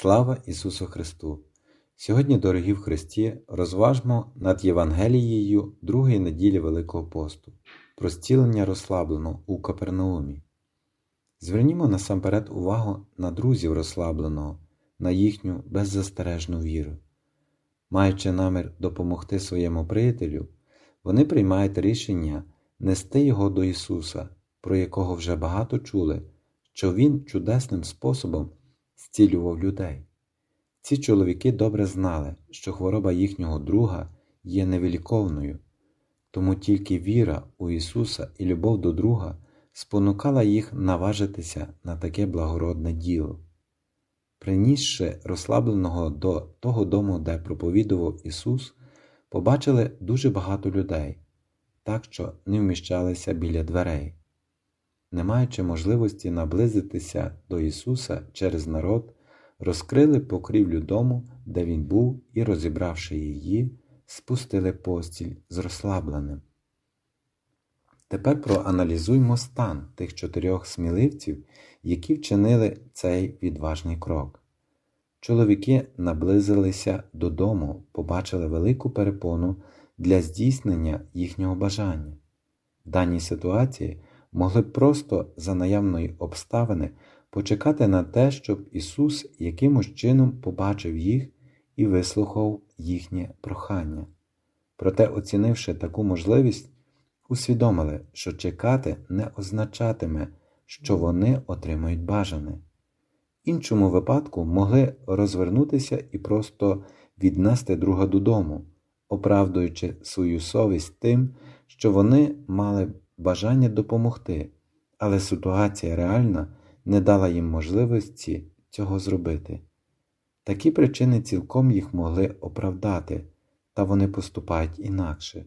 Слава Ісусу Христу! Сьогодні, дорогі в Христі, розважмо над Євангелією другої неділі Великого посту, про зцілення розслабленого у Капернаумі. Звернімо насамперед увагу на друзів розслабленого, на їхню беззастережну віру. Маючи намір допомогти своєму приятелю, вони приймають рішення нести його до Ісуса, про якого вже багато чули, що Він чудесним способом зцілював людей. Ці чоловіки добре знали, що хвороба їхнього друга є невиліковною, тому тільки віра у Ісуса і любов до друга спонукала їх наважитися на таке благородне діло. Принісши розслабленого до того дому, де проповідував Ісус, побачили дуже багато людей, так що не вміщалися біля дверей. Не маючи можливості наблизитися до Ісуса через народ, розкрили покрівлю дому, де Він був, і, розібравши її, спустили постіль з розслабленим. Тепер проаналізуймо стан тих чотирьох сміливців, які вчинили цей відважний крок. Чоловіки наблизилися додому, побачили велику перепону для здійснення їхнього бажання. В даній ситуації могли б просто за наявної обставини почекати на те, щоб Ісус якимось чином побачив їх і вислухав їхнє прохання. Проте, оцінивши таку можливість, усвідомили, що чекати не означатиме, що вони отримають бажане. Іншому випадку могли розвернутися і просто віднести друга додому, оправдуючи свою совість тим, що вони мали бажання допомогти, але ситуація реальна не дала їм можливості цього зробити. Такі причини цілком їх могли оправдати, та вони поступають інакше.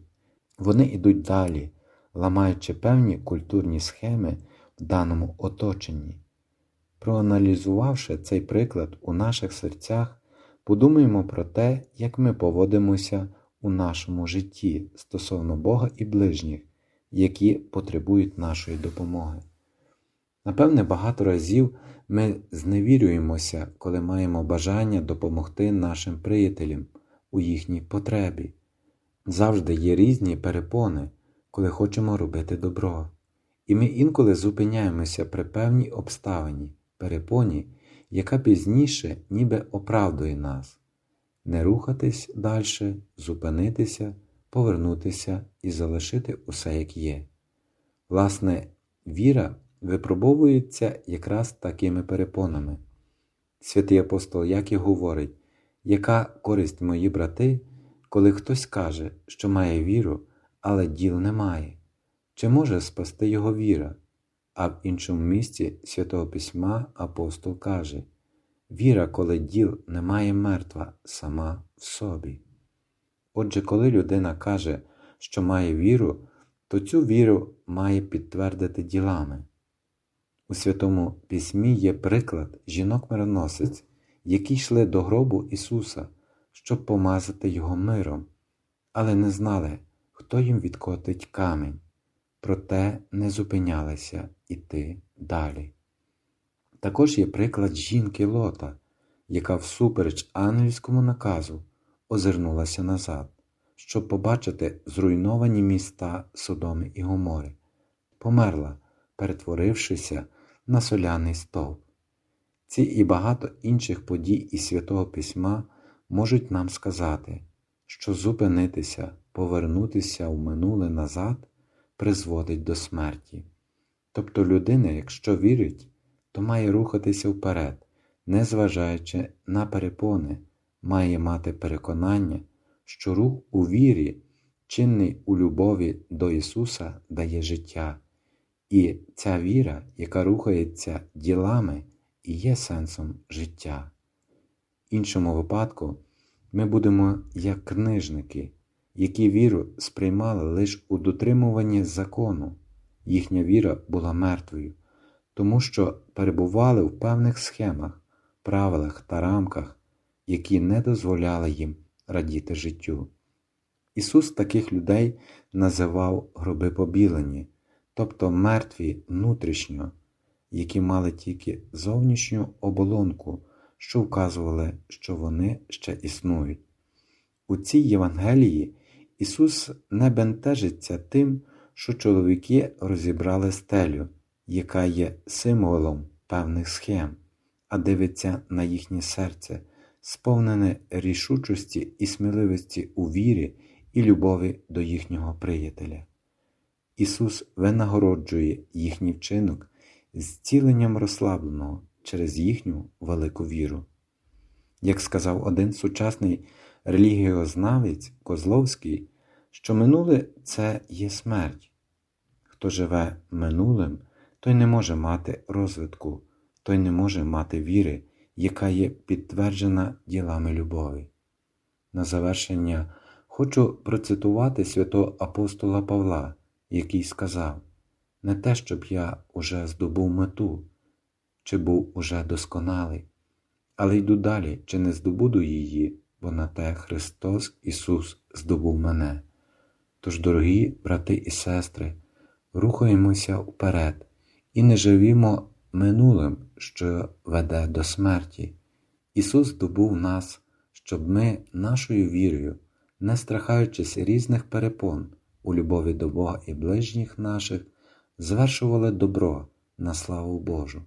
Вони йдуть далі, ламаючи певні культурні схеми в даному оточенні. Проаналізувавши цей приклад у наших серцях, подумаємо про те, як ми поводимося у нашому житті стосовно Бога і ближніх, які потребують нашої допомоги. Напевне, багато разів ми зневірюємося, коли маємо бажання допомогти нашим приятелям у їхній потребі. Завжди є різні перепони, коли хочемо робити добро. І ми інколи зупиняємося при певній обставині, перепоні, яка пізніше ніби оправдує нас, не рухатись далі, зупинитися, повернутися і залишити усе як є. Власне, віра випробовується якраз такими перепонами. Святий апостол Яків говорить, яка користь мої брати, коли хтось каже, що має віру, але діл не має, чи може спасти його віра? А в іншому місці Святого Письма апостол каже Віра, коли діл не має мертва сама в собі. Отже, коли людина каже, що має віру, то цю віру має підтвердити ділами. У Святому Письмі є приклад жінок-мироносець, які йшли до гробу Ісуса, щоб помазати Його миром, але не знали, хто їм відкотить камінь, проте не зупинялися йти далі. Також є приклад жінки Лота, яка всупереч ангельському наказу озирнулася назад, щоб побачити зруйновані міста Содоми і Гомори, померла, перетворившися на соляний стовп. Ці і багато інших подій із Святого Письма можуть нам сказати, що зупинитися, повернутися в минуле назад призводить до смерті. Тобто людина, якщо вірить, то має рухатися вперед, незважаючи на перепони, має мати переконання, що рух у вірі, чинний у любові до Ісуса, дає життя. І ця віра, яка рухається ділами, і є сенсом життя. В іншому випадку ми будемо як книжники, які віру сприймали лише у дотримуванні закону, їхня віра була мертвою, тому що перебували в певних схемах, правилах та рамках, які не дозволяли їм радіти життю. Ісус таких людей називав гроби побілені тобто мертві внутрішньо, які мали тільки зовнішню оболонку, що вказували, що вони ще існують. У цій Євангелії Ісус не бентежиться тим, що чоловіки розібрали стелю, яка є символом певних схем, а дивиться на їхнє серце, сповнене рішучості і сміливості у вірі і любові до їхнього приятеля. Ісус винагороджує їхній вчинок зціленням розслабленого через їхню велику віру. Як сказав один сучасний релігіознавець Козловський, що минуле це є смерть. Хто живе минулим, той не може мати розвитку, той не може мати віри, яка є підтверджена ділами любові. На завершення хочу процитувати святого апостола Павла, який сказав: Не те, щоб я уже здобув мету, чи був уже досконалий, але йду далі, чи не здобуду її, бо на те Христос Ісус здобув мене. Тож, дорогі брати і сестри, рухаємося вперед і не живімо минулим, що веде до смерті. Ісус здобув нас, щоб ми нашою вірою, не страхаючись різних перепон у любові до Бога і ближніх наших, звершували добро на славу Божу,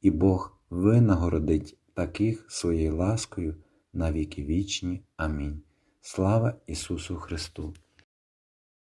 і Бог винагородить таких своєю ласкою на віки вічні. Амінь. Слава Ісусу Христу!